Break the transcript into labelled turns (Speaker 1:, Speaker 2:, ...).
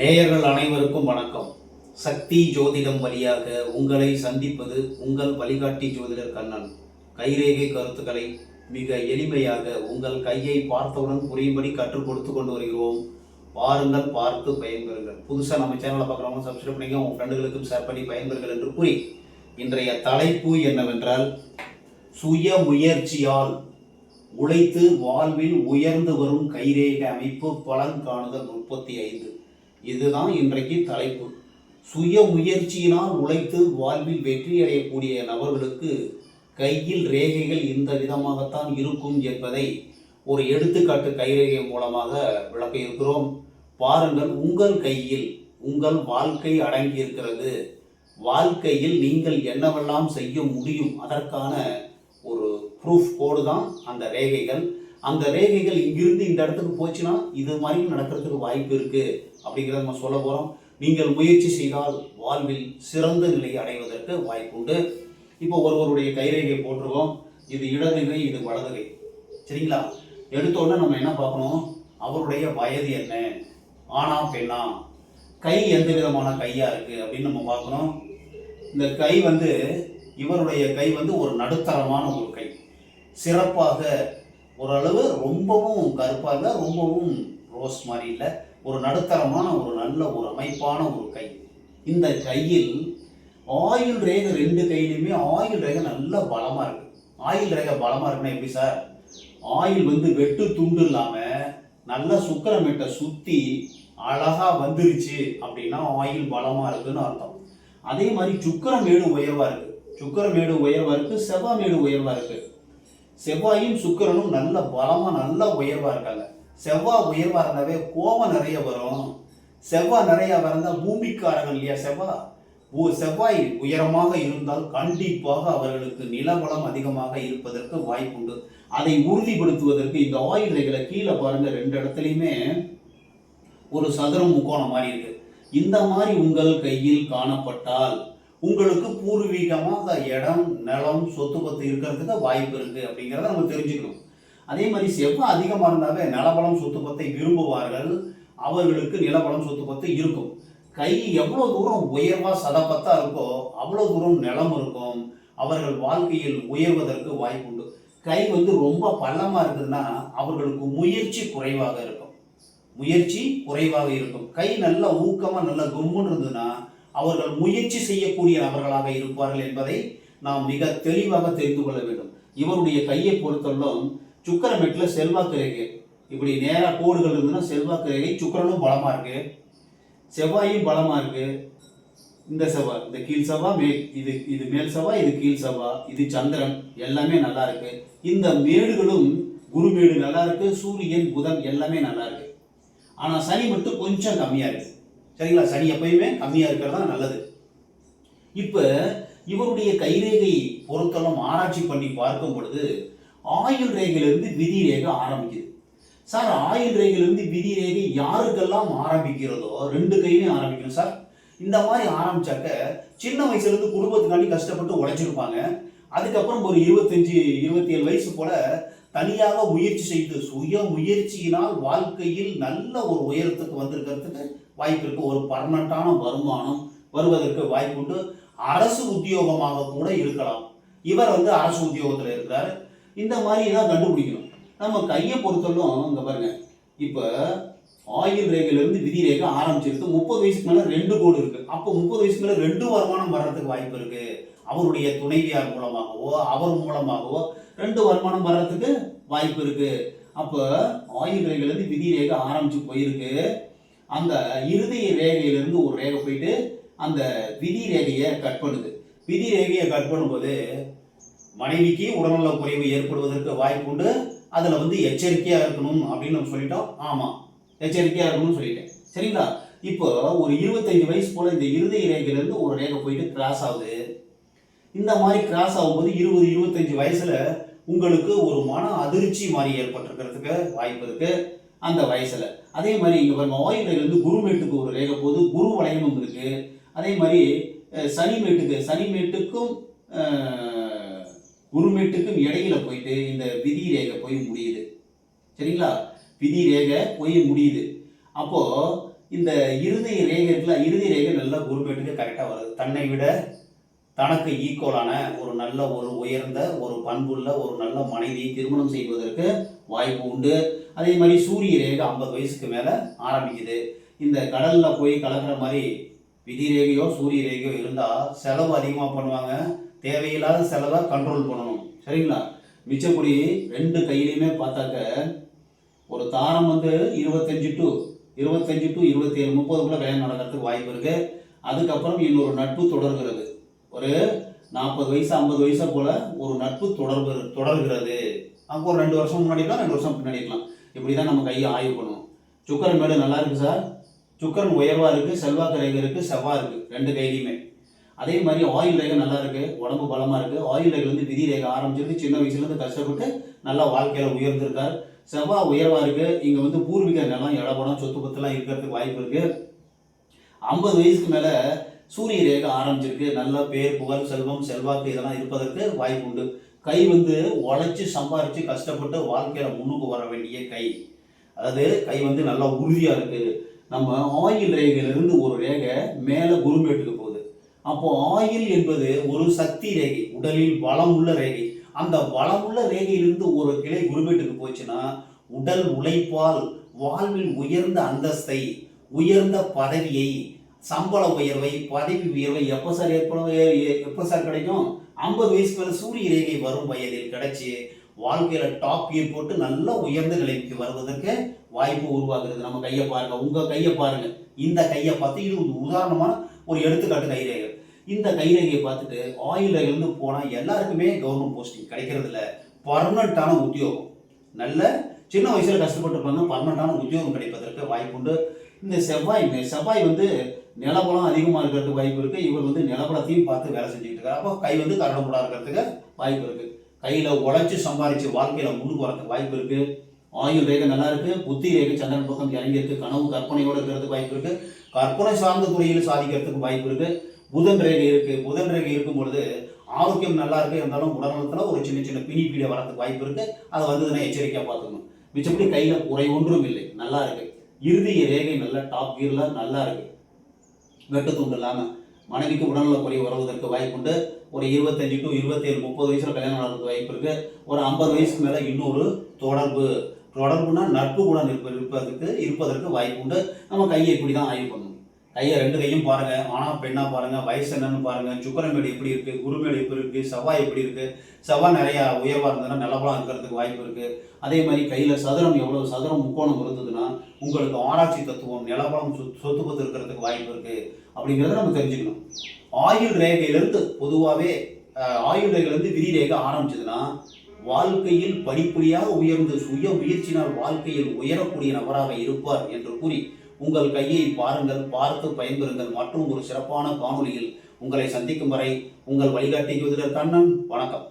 Speaker 1: நேயர்கள் அனைவருக்கும் வணக்கம். சக்தி ஜோதிடம் வழியாக உங்களை சந்திப்பது உங்கள் வழிகாட்டி ஜோதிடர் கண்ணன். கைரேகை கருத்துக்களை மிக எளிமையாக உங்கள் கையை பார்த்தவுடன் புரியும்படி கற்றுக் கொடுத்து கொண்டு வருகிறோம். பாருங்கள் பார்த்து பயன்பெறுங்கள். புதுசாக நம்ம சேனலை பார்க்குறவங்க சப்ஸ்கிரைப் பண்ணிங்க உங்கள் ஃப்ரெண்டுகளுக்கும் ஷேர் பண்ணி பயன்பெறுங்கள் என்று கூறி இன்றைய தலைப்பு என்னவென்றால் சுய முயற்சியால் உழைத்து வாழ்வில் உயர்ந்து வரும் கைரேகை அமைப்பு பலன் காணுதல் முப்பத்தி ஐந்து. இதுதான் இன்றைக்கு தலைப்பு. சுய முயற்சியினால் உழைத்து வாழ்வில் வெற்றி அடையக்கூடிய நபர்களுக்கு கையில் ரேகைகள் இந்த விதமாகத்தான் இருக்கும் என்பதை ஒரு எடுத்துக்காட்டு கைரேகை மூலமாக விளக்க இருக்கிறோம் பாருங்கள் உங்கள் கையில் உங்கள் வாழ்க்கை அடங்கி இருக்கிறது வாழ்க்கையில் நீங்கள் என்னவெல்லாம் செய்ய முடியும்? அதற்கான ஒரு ப்ரூஃப் கோடு தான் அந்த ரேகைகள். அந்த ரேகைகள் இங்கிருந்து இந்த இடத்துக்கு போச்சுன்னா இது மாதிரி நடக்கிறதுக்கு வாய்ப்பு இருக்கு அப்படிங்கிறத நம்ம சொல்ல போகிறோம் நீங்கள் முயற்சி செய்தால் வாழ்வில் சிறந்த நிலையை அடைவதற்கு வாய்ப்பு உண்டு. இப்போ ஒருவருடைய கைரேகை போட்டிருக்கோம். இது இடதுகை இது வலதுகை. சரிங்களா? எடுத்தோடனே நம்ம என்ன பார்க்கணும்? அவருடைய வயது என்ன? ஆனா பெண்ணா? கை எந்த விதமான கையா இருக்கு அப்படின்னு நம்ம பார்க்கணும். இந்த கை வந்து இவருடைய கை வந்து ஒரு நடுத்தரமான ஒரு கை. சிறப்பாக ஓரளவு ரொம்பவும் கருப்பாக ரொம்பவும் ரோஸ் மாதிரி இல்லை. ஒரு நடுத்தரமான ஒரு நல்ல ஒரு அமைப்பான ஒரு கை. இந்த கையில் ஆயில் ரேகை ரெண்டு கையிலுமே ஆயில் ரேகை நல்ல பலமாக இருக்குது ஆயில் ரேகை பலமாக இருக்குன்னா எப்படி சார்? ஆயில் வந்து வெட்டு துண்டு இல்லாமல் நல்ல சுக்கரமேட்டை சுற்றி அழகாக வந்துருச்சு அப்படின்னா ஆயில் பலமாக இருக்குதுன்னு அர்த்தம். அதே மாதிரி சுக்கரமேடு உயர்வாக இருக்குது சுக்கரமேடு உயர்வாக இருக்கு செவ்வாமேடு உயர்வாக இருக்குது செவ்வாயும் சுக்கிரனும் நல்ல பலமாக நல்ல உயர்வாக இருக்காங்க. செவ்வாய் உயர்வாக இருந்தாவே கோபம் நிறைய வரும். செவ்வாய் நிறையா வரந்தால் பூமிக்காரர்கள் இல்லையா செவ்வாய் ஓ செவ்வாய் உயரமாக இருந்தால் கண்டிப்பாக அவர்களுக்கு நிலவளம் அதிகமாக இருப்பதற்கு வாய்ப்புண்டு அதை உறுதிப்படுத்துவதற்கு இந்த ஆயில் ரேகைகளை கீழே பாருங்க. ரெண்டு இடத்துலையுமே ஒரு சதுரம் முக்கோணம் மாதிரி இருக்கு. இந்த மாதிரி உங்கள் கையில் காணப்பட்டால் உங்களுக்கு பூர்வீகமாக அந்த இடம் நிலம் சொத்து பத்து இருக்கிறதுக்கு வாய்ப்பு இருக்குது அப்படிங்கிறத நம்ம தெரிஞ்சுக்கணும். அதே மாதிரி செவ்வாய் அதிகமாக இருந்தாவே நிலபலம் சொத்து பத்தை விரும்புவார்கள். அவர்களுக்கு நிலபலம் சொத்து பத்து இருக்கும். கை எவ்வளோ தூரம் உயர்வாக சதப்பத்தாக இருக்கோ அவ்வளோ தூரம் நிலம் இருக்கும். அவர்கள் வாழ்க்கையில் உயர்வதற்கு வாய்ப்புண்டு கை வந்து ரொம்ப பள்ளமாக இருக்குதுன்னா அவர்களுக்கு முயற்சி குறைவாக இருக்கும். முயற்சி குறைவாக இருக்கும். கை நல்ல ஊக்கமாக நல்ல கும்முன்னு இருந்ததுன்னா அவர்கள் முயற்சி செய்யக்கூடிய நபர்களாக இருப்பார்கள் என்பதை நாம் மிக தெளிவாக தெரிந்து கொள்ள வேண்டும். இவருடைய கையை பொறுத்தவரைக்கும் சுக்கரமெட்டில் செல்வாக்கு ரேகை இப்படி நேராக கோடுகள் இருந்ததுன்னா செல்வாக்கு ரேகை சுக்கரனும் பலமாக இருக்கு. செவ்வாயும் பலமாக இருக்கு. இந்த செவ்வாய் இந்த கீழ் செவ்வாய் மே இது இது மேல் செவ்வாய் இது கீழ் செவ்வாய் இது சந்திரன் எல்லாமே நல்லா இருக்கு. இந்த மேடுகளும் குருமேடு நல்லா இருக்கு சூரியன் புதன் எல்லாமே நல்லா இருக்கு. ஆனால் சனி மட்டும் கொஞ்சம் கம்மியாக இருக்கு. சரிங்களா? சனி எப்பயுமே கம்மியாக இருக்கிறது தான் நல்லது. இப்போ இவருடைய கைரேகை பொருட்களும் ஆராய்ச்சி பண்ணி பார்க்கும் பொழுது ஆயுள் ரேகையிலிருந்து விதி ரேகை ஆரம்பிக்குது. சார் ஆயுள் ரேகையிலிருந்து விதி ரேகை யாருக்கெல்லாம் ஆரம்பிக்கிறதோ ரெண்டு கையுமே ஆரம்பிக்கணும் சார். இந்த மாதிரி ஆரம்பிச்சாக்க சின்ன வயசுலேருந்து குடும்பத்துக்காண்டி கஷ்டப்பட்டு உழைச்சிருப்பாங்க. அதுக்கப்புறம் ஒரு இருபத்தஞ்சு இருபத்தி ஏழு வயசு போல தனியாக முயற்சி செய்து சுய முயற்சியினால் வாழ்க்கையில் நல்ல ஒரு உயரத்துக்கு வந்திருக்கிறதுக்கு வாய்ப்பு இருக்கு ஒரு பர்மனண்டான வருமானம் வருவதற்கு வாய்ப்புண்டு. அரசு உத்தியோகமாக கூட இருக்கலாம். இவர் வந்து அரசு உத்தியோகத்தில் இருக்கிறார். இந்த மாதிரி தான் கண்டுபிடிக்கணும். நம்ம கையை பொறுத்தவரைக்கும் இங்கே பாருங்க. இப்போ ஆயுள் ரேகையிலேருந்து விதி ரேகை ஆரம்பிச்சிருக்கு. முப்பது வயசுக்கு மேலே ரெண்டு கோடு இருக்குது அப்போ முப்பது வயசுக்கு மேலே ரெண்டு வருமானம் வர்றதுக்கு வாய்ப்பு இருக்குது அவருடைய துணைவியார் மூலமாகவோ அவர் மூலமாகவோ ரெண்டு வருமானம் வர்றதுக்கு வாய்ப்பு இருக்குது அப்போ ஆயுள் ரேகையிலேருந்து விதி ரேகை ஆரம்பித்து போயிருக்கு. அந்த இறுதி ரேகையிலிருந்து ஒரு ரேகை போயிட்டு அந்த விதி ரேகையை கட் பண்ணுது. விதி ரேகையை கட் பண்ணும்போது மனைவிக்கு உடல்நல குறைவு ஏற்படுவதற்கு வாய்ப்புண்டு அதில் வந்து எச்சரிக்கையாக இருக்கணும் அப்படின்னு நம்ம சொல்லிட்டோம். ஆமாம் எச்சரிக்கையாக இருக்கணும்னு சொல்லிட்டேன். சரிங்களா? இப்போ ஒரு இருபத்தஞ்சு வயசு போல் இந்த இருதய ரேகையிலேருந்து ஒரு ரேகை போயிட்டு கிராஸ் ஆகுது. இந்த மாதிரி கிராஸ் ஆகும்போது இருபது இருபத்தஞ்சு வயசில் உங்களுக்கு ஒரு மன அதிர்ச்சி மாதிரி ஏற்பட்டிருக்கிறதுக்கு வாய்ப்பு இருக்குது அந்த வயசில். அதே மாதிரி இங்கே பாருங்க ஆயில் குருமேட்டுக்கு ஒரு ரேகை போது குரு வளையமும் இருக்குது அதே மாதிரி சனிமேட்டுக்கு சனிமேட்டுக்கும் குருமேட்டுக்கும் இடையில போயிட்டு இந்த விதி ரேகை போய் முடியுது. சரிங்களா? விதி ரேகை போய் முடியுது. அப்போது இந்த இறுதி ரேகை இருக்குல்ல இறுதி ரேகை நல்லா குருமேட்டுக்கு கரெக்டாக வருது. தன்னை விட தனக்கு ஈக்குவலான ஒரு நல்ல ஒரு உயர்ந்த ஒரு பண்புள்ள ஒரு நல்ல மனைவியை திருமணம் செய்வதற்கு வாய்ப்பு உண்டு. அதே மாதிரி சூரிய ரேகை ஐம்பது வயசுக்கு மேலே ஆரம்பிக்குது. இந்த கடலில் போய் கலக்கிற மாதிரி விதி ரேகையோ சூரிய ரேகையோ இருந்தால் செலவு அதிகமாக பண்ணுவாங்க. தேவையில்லாத செலவை கண்ட்ரோல் பண்ணணும். சரிங்களா? மிச்சப்படி ரெண்டு கையிலையுமே பார்த்தாக்க ஒரு தாரம் வந்து இருபத்தஞ்சு டு இருபத்தஞ்சு டு இருபத்தி ஏழு கல்யாணம் நடக்கிறதுக்கு வாய்ப்பு இருக்குது அதுக்கப்புறம் இன்னொரு நட்பு தொடர்கிறது. ஒரு நாற்பது வயசு ஐம்பது வயசை போல ஒரு நட்பு தொடர்பு தொடர்கிறது. அங்கே ஒரு ரெண்டு வருஷம் முன்னாடி இருக்கலாம் ரெண்டு வருஷம் பின்னாடி இருக்கலாம். இப்படி தான் நம்ம கையை ஆய்வு பண்ணுவோம். சுக்கரன் மேடு நல்லா இருக்கு சார். சுக்கரன் உயர்வா இருக்கு செல்வாக்கு ரேகை இருக்கு செவ்வா இருக்கு ரெண்டு கையிலையுமே. அதே மாதிரி ஆயில் ரேகை நல்லா இருக்கு உடம்பு பலமா இருக்கு. ஆயில் ரேகை வந்து விதி ரேகை ஆரம்பிச்சிருக்கு சின்ன வயசுலேருந்து கஷ்டப்பட்டு நல்லா வாழ்க்கையில உயர்ந்திருக்கார். செவ்வாய் உயர்வா இருக்கு. இங்க வந்து பூர்வீக நிலம் இடப்படம் சொத்து பத்தெல்லாம் இருக்கிறதுக்கு வாய்ப்பு இருக்கு. ஐம்பது வயசுக்கு மேலே சூரிய ரேகை ஆரம்பிச்சிருக்கு. நல்ல பேர் புகழ் செல்வம் செல்வாக்கு இதெல்லாம் இருப்பதற்கு வாய்ப்பு உண்டு. கை வந்து உழைச்சி சம்பாரித்து கஷ்டப்பட்டு வாழ்க்கையில் முன்னுக்கு வர வேண்டிய கை. அதாவது கை வந்து நல்லா உறுதியாக இருக்குது நம்ம ஆயில் ரேகையிலிருந்து ஒரு ரேகை மேலே குருமேட்டுக்கு போகுது. அப்போ ஆயில் என்பது ஒரு சக்தி ரேகை உடலில் வளம் உள்ள ரேகை. அந்த வளமுள்ள ரேகையிலிருந்து ஒரு கிளை குருமேட்டுக்கு போச்சுன்னா உடல் உழைப்பால் வாழ்வில் உயர்ந்த அந்தஸ்தை உயர்ந்த பதவியை சம்பள உயர்வை பதவி உயர்வை எப்போ சார் ஏற்படும்? எப்போ சார் கிடைக்கும்? ஐம்பது வயசுக்கு மேலே சூரிய ரேகை வரும் வயதில் கிடைச்சி வாழ்க்கையில் டாப் கியர் போட்டு நல்ல உயர்ந்த நிலைக்கு வருவதற்கு வாய்ப்பு உருவாகிறது. நம்ம கையை பாருங்க உங்கள் கையை பாருங்க. இந்த கையை பார்த்து இது ஒரு உதாரணமான ஒரு எடுத்துக்காட்டு கைரேகை. இந்த கைரேகையை பார்த்துட்டு ஆயில் இருந்து போனால் எல்லாருக்குமே கவர்மெண்ட் போஸ்டிங் கிடைக்கிறது இல்லை பர்மனண்டான உத்தியோகம். நல்ல சின்ன வயசில் கஷ்டப்பட்டு கஷ்டப்பட்டிருப்பாங்க பர்மனண்ட்டான உத்தியோகம் கிடைப்பதற்கு வாய்ப்பு உண்டு இந்த செவ்வாய் செவ்வாய் வந்து நிலபலம் அதிகமாக இருக்கிறதுக்கு வாய்ப்பு இருக்குது இவர் வந்து நிலபலத்தையும் பார்த்து வேலை செஞ்சுட்டு இருக்காரு. அப்போ கை வந்து கரடமுடா இருக்கிறதுக்கு வாய்ப்பு இருக்குது கையில் உழைச்சி சம்பாதிச்சு வாழ்க்கையில் முன்னுக்கு வரதுக்கு வாய்ப்பு இருக்குது ஆயுள் ரேகை நல்லா இருக்குது புத்தி ரேகை சந்திரன் பக்கம் இறங்கி இருக்குது கனவு கற்பனையோடு இருக்கிறதுக்கு வாய்ப்பு இருக்குது கற்பனை சார்ந்த துறையில் சாதிக்கிறதுக்கு வாய்ப்பு இருக்குது புதன் ரேகை இருக்குது புதன் ரேகை இருக்கும் பொழுது ஆரோக்கியம் நல்லா இருக்கு. இருந்தாலும் உடல்நலத்தில் ஒரு சின்ன சின்ன பிணி பீடை வரதுக்கு வாய்ப்பு இருக்குது அது வந்ததுன்னா எச்சரிக்கையாக பார்த்துக்கணும். மிச்சப்படி கையில் குறை ஒன்றும் இல்லை. நல்லா இருக்குது இறுதி ரேகை நல்லா டாப் கீர்ல நல்லா இருக்குது வெட்டுத்தூண்டு இல்லாமல் மனைவிக்கு உடல்நல குறைவு வருவதற்கு வாய்ப்புண்டு. ஒரு இருபத்தஞ்சு டு இருபத்தேழு முப்பது வயசில் கல்யாணம் நடக்கிறதுக்கு வாய்ப்பு இருக்குது ஒரு ஐம்பது வயசுக்கு மேலே இன்னொரு தொடர்பு. தொடர்புனா நட்பு கூட இருப்ப- இருப்பதற்கு இருப்பதற்கு வாய்ப்பு உண்டு நம்ம கையை இப்படி தான் ஆய்வு பண்ணணும். கையை ரெண்டு கையும் பாருங்க. ஆனா பெண்ணா பாருங்க வயசு என்னன்னு பாருங்க சுக்கரமேடு எப்படி இருக்கு குருமேடு எப்படி இருக்கு செவ்வாய் எப்படி இருக்கு செவ்வாய் நிறைய உயர்வா இருந்ததுன்னா நல்லபலம் இருக்கிறதுக்கு வாய்ப்பு இருக்கு. அதே மாதிரி கையில சதுரம் எவ்வளவு சதுரம் முக்கோணம் இருந்ததுன்னா உங்களுக்கு ஆராய்ச்சி தத்துவம் நிலபலம் சொத்து சொத்து பத்து இருக்கிறதுக்கு வாய்ப்பு இருக்கு. அப்படிங்கிறத நம்ம தெரிஞ்சுக்கணும். ஆயுள் ரேகையிலிருந்து பொதுவாகவே ஆயுள் ரேகையிலிருந்து விதி ரேகை ஆரம்பிச்சதுன்னா வாழ்க்கையில் படிப்படியாக உயர்ந்து சுய முயற்சினால் வாழ்க்கையில் உயரக்கூடிய நபராக இருப்பார் என்று கூறி உங்கள் கையை பாருங்கள் பார்த்து பயன்பெறுங்கள். மற்றும் ஒரு சிறப்பான காணொலியில் உங்களை சந்திக்கும் வரை உங்கள் வழிகாட்டி ஜோதிடர் கண்ணன் வணக்கம்.